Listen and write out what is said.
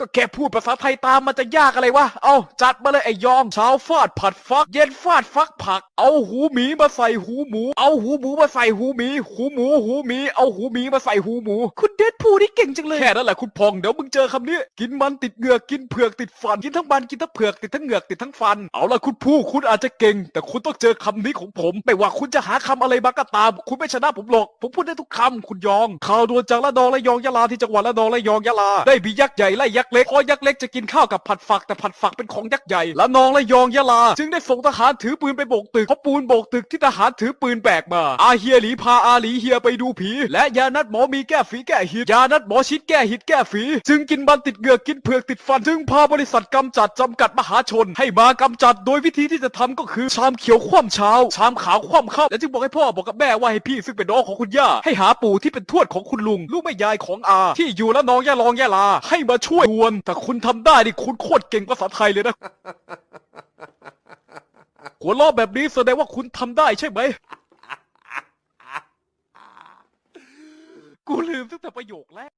ก็แค่พูดภาษาไทยตามมันจะยากอะไรวะ เอาจัดมาเลยไอ้ยองเช้าฟาดผัดฟัก เย็นฟาดฟักผัก เอาหูหมีมาใส่หูหมู เอาหูหมูมาใส่หูหมี หูหมู หูหมี เอาหูหมีมาใส่หูหมู คุณเดดพูนี่เก่งจังเลย แค่นั้นแหละคุณพองเดี๋ยวมึงเจอคำนี้ กินมันติดเหงือกกินเผือกติดฟัน กินทั้งมันกินทั้งเผือกติดทั้งเหงือกติดทั้งฟัน เอาละคุณพูคุณอาจจะเก่ง แต่คุณต้องเจอคำนี้ของผม ไม่ว่าคุณจะหาคำอะไรมาก็ตาม คุณไม่ชนะผมหรอก ผมพูดได้ทุกคำคุณยอง ข่าวด่วนจากละนองและยองยะลาที่จังหวัดละนองและยองยะลาได้มียักษ์ใหญ่ไล่ยักษ์เล็กเพราะยักษ์เล็กจะกินข้าวกับผัดฝักแต่ผัดฝักเป็นของยักษ์ใหญ่และนองและยองยะลา จึงได้ส่งทหารถือปืนไปโบกตึกเพราะปูนโบกตึกที่ทหารถือปืนแบกมา อาเฮียหลีพาอาหลีเฮียไปดูผี และยานัดหมอมีแก้ฝีแก้หิดยานัดหมอชิดแก้หิดแก้ฝี จึงกินบันติดเหงือกกินเผือกติดฟัน จึงพาบริษัทกำจัดจำกัดมหาชน ให้มากำจัดโดยวิธีที่จะทำก็คือชามเขียวคว่ำเช้า ชามขาวคว่ำค่ำและจึงบอกให้พ่อบอกกับแม่ว่าให้พี่ซึ่งเป็นน้องของคุณย่าให้หาปู่ที่เป็นทวดของคุณลุงลูกแม่ยายของอา ที่อยู่แล้วน้องย่าลองย่าลา ให้มาช่วยดวน แต่คุณทำได้ดิคุณโคตรเก่งภาษาไทยเลยนะ หัวล้อแบบนี้แสดงว่าคุณทำได้ใช่ไหม กูลืมตั้งแต่ประโยคแรก